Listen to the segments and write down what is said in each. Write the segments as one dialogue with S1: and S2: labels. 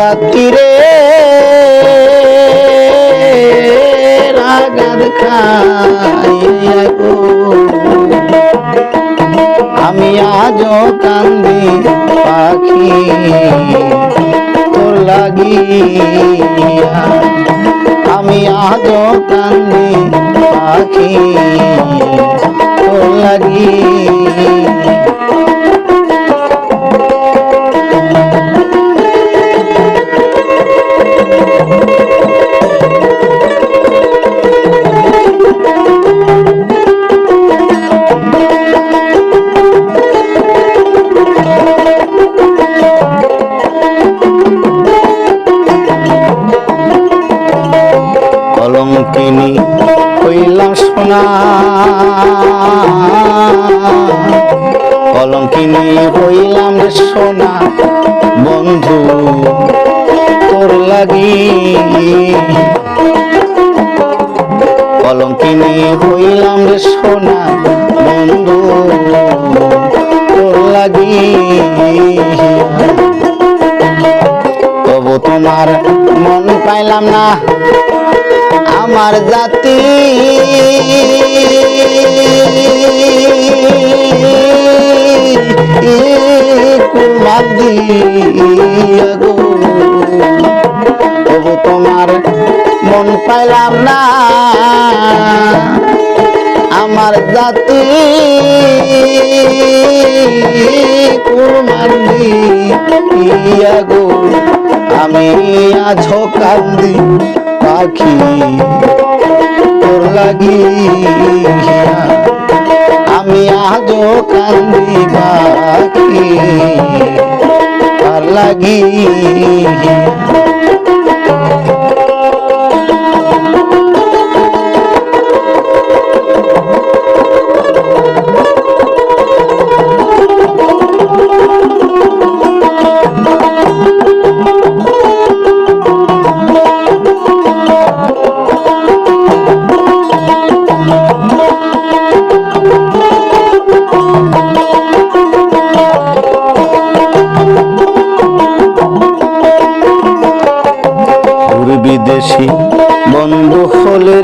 S1: রাত্রিরে রাগাদ খাইয়া গো। আমি আজও কান্দি পাখি তোর লাগিয়া। আমি আজও কান্দি পাখি তোর লাগিয়া। কলঙ্কিনী হইলাম রে সোনা বন্ধু তোর লাগি। কলঙ্কিনী হইলাম রে সোনা বন্ধু তোর লাগি। তোমার মন পাইলাম না। আমার জাতি। তবু তোমার মন পাইলাম না। আমার জাতি। কুরবান দিয়া গো। আমি আজ কান্দি পাখি। তোর লাগিয়া আমি আজো কান্দি পাখি। তার লাগিয়া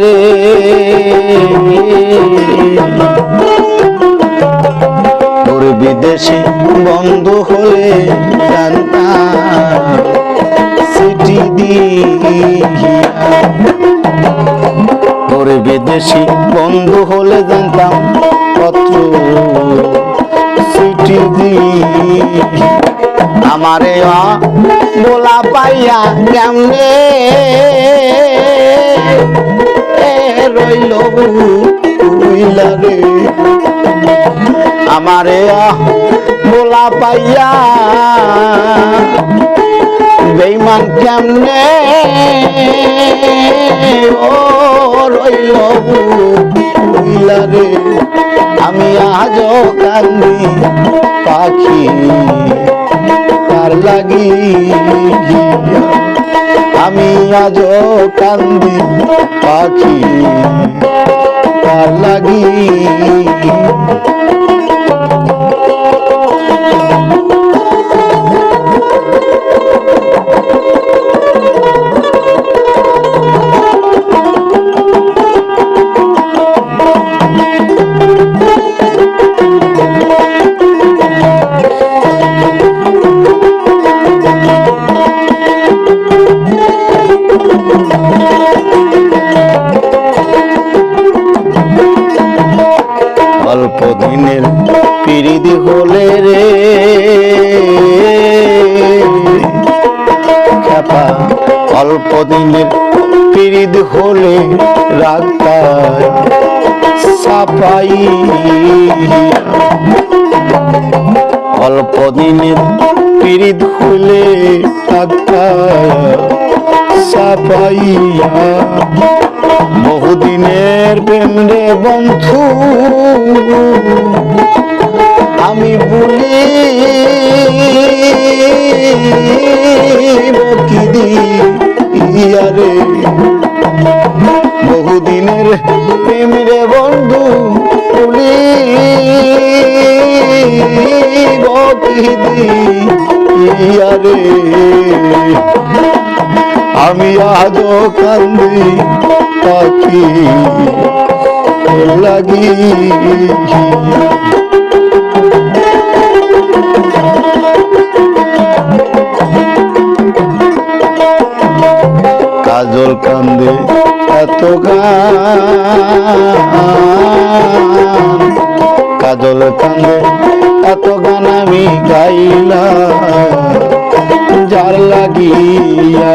S1: রে। দূর বিদেশি বন্ধু হলে জানতাম সিটি দূর বিদেশি বন্ধু হলে জানতাম পত্র, সিটি দিয়ে। আমারে বলা পাইয়া কেমনে? উইলা রে। আমারে বলা পাইয়া। বেইমান কেমনে? ও রইল রে। আমি আজও কান্দি পাখি, তার লাগি আমি আজ কান্দি পাখি তার লাগি। অল্প দিনের পিরিদি হলে রে। খেপা অল্প দিনের পিরিদ হলে রাগতার সাপাই অল্প দিনের পিরিদ হলে রাগতার সাপাইয়া বহুদিনের প্রেম রে বন্ধু, আমি বলি কি দিয়ারে বহুদিনের প্রেম রে বন্ধু বলি কি দিয়ারে আজ কান্দি পাখি লাগি কাজল কান্দে এত গান। কাজল কান্দে এত গান আমি গাইলাম। যার লাগিয়া।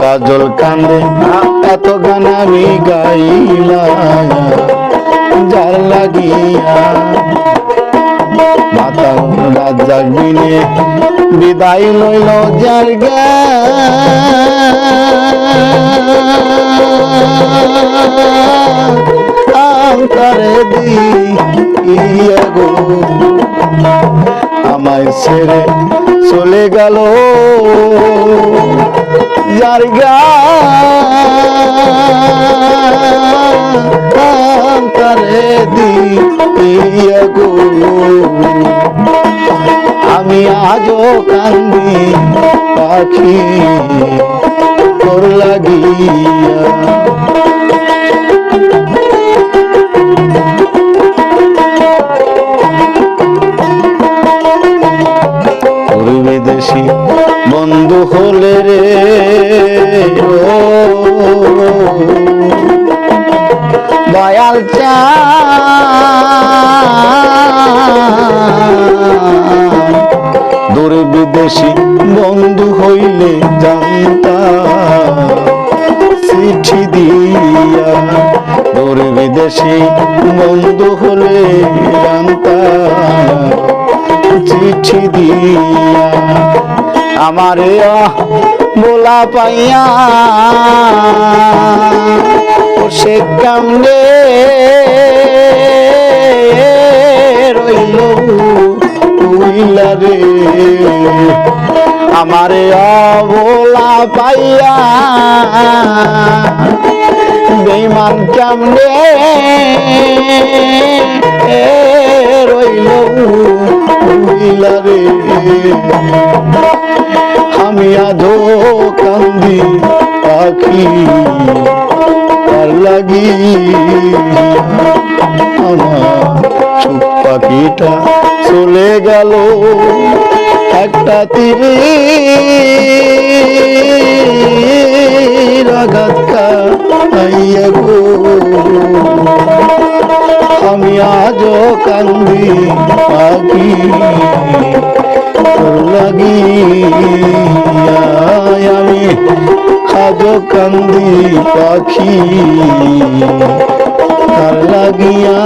S1: কাজল কান্দে এত গান আমি গাইলাম, যার লাগিয়া। মাতা রাজাক দিনে বিদায় লইল যার আন্তরে দিয়া গো। আমায় ছেড়ে চলে গেল। যার আন্তরে দিয়া গো। আমি আজও কান্দি পাখি। হলে রে দয়াল চা। দূরে বিদেশি বন্ধু হইলে জানতা, চিঠি দিয়া। দূরে বিদেশি বন্ধু হলে জানতা, চিঠি দিয়া। আমারে বোলা পাইয়া সে কামড়ে রইল উইলা রে। আমারে অবলা পাইয়া বেইমান কেমনে রইল উইলা রে আমি আধো কান্দি পাখি তার লাগি। আমার সুখ পাখিটা চলে গেল একটা তীর। আঘাত খাইয়া গো। আজও কান্দি পাখি লাগিয়া আমি আজ কান্দি পাখি লাগিয়া